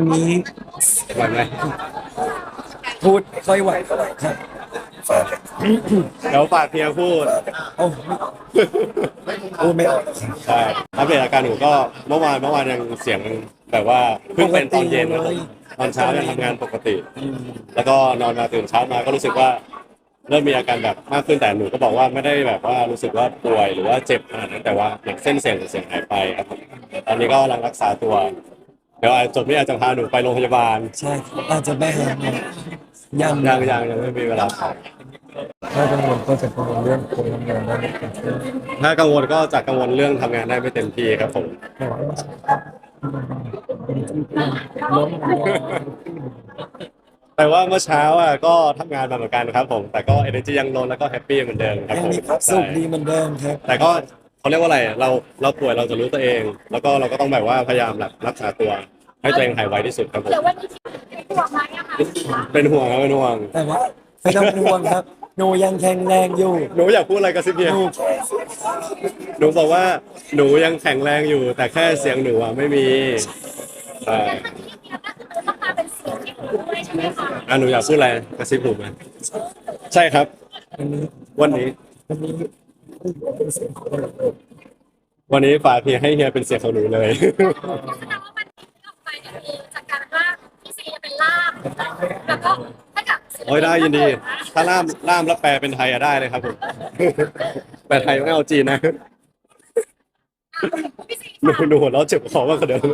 วันนี้ไหวไหมพูดไม่ค่อยไหวเท่าไหร่ครับฝากเดี๋ยวฝากเพียพูดโอ้พูดไม่ออกครับใช่อัปเดตอาการหนูก็เมื่อวานเมื่อวานยังเสียงแบบว่าเพิ่งเป็นตอนเย็นนะครับตอนเช้ายังทำงานปกติ แล้วก็นอนมาตื่นเช้ามาก็รู้สึกว่าเริ่มมีอาการแบบมากขึ้นแต่หนูก็บอกว่าไม่ได้แบบว่ารู้สึกว่าป่วยหรือว่าเจ็บขนาดนั้นแต่ว่าอย่างเส้นเสียงเสียงหายไปครับผมตอนนี้ก็กำลังรักษาตัว เดี๋ยวอาจจบนี้อาจจะพาหนูไปโรงพยาบาลใช่ครับอาจจะไม่หายนะยังยังยังยังไม่มีเวลาไปถ้ากังวลก็จะกังวลเรื่องคนทำงานได้ไม่เต็มที่ถ้ากังวลก็จะกังวลเรื่องทำงานได้ไม่เต็มที่ครับผมแต่ว่าไม่ใช่ครับเป็นที่ล้มแต่ว่าเมื่อเช้าอะก็ทำงานมาเหมือนกันครับผม แต่ก็ energy ยังล้นแล้วก็แฮปปี้เหมือนเดิมครับยังผมมีความสุขดีเหมือนเดิมครับ แต่ก็ เขาเรียกว่าอะไรอะเราเราป่วยเราจะรู้ตัวเอง แล้วก็เราก็ต้องแบบว่าพยายามแบบรักษาตัวให้ตัวเองหายไวที่สุดครับผมเดี๋ยววันนี้ที่ตัวไหมอะคะเป็นห่วงครับเป็นห่วงแต่ว่าไม่ต้องเป็นห่วงครับ หนูยังแข็งแรงอยู่ หนูอยากพูดอะไรกับซิเนียหนูหนูบอกว่าหนูยังแข็งแรงอยู่ แต่แค่เสียงหนูอะไม่มีใช่งั้นวันนี้เนี่ยก็คือต้องมาเป็นเสียงที่หนูด้วยใช่ไหมคะอะหนูอยากพูดอะไรกระซิบหูไหมใช่ครับ วันนี้วันนี้ วันนี้เป็นเสียงคนวันนี้ฝากเฮียให้เฮียเป็นเสียงของหนูเลย แสดงว่ามันที่ออกไปเนี่ยคือจากการว่าพี่ซีเป็นล่ามแล้วก็ให้กับศิลปินโอ้ยได้ยินดี ถ้าล่ามล่ามแล้วแปลเป็นไทยอะได้เลยครับผม แปลไทยไม่เอาจีนนะ พี่ซีหนูหนูหัวเราะเจ็บคอมากกว่าเดิม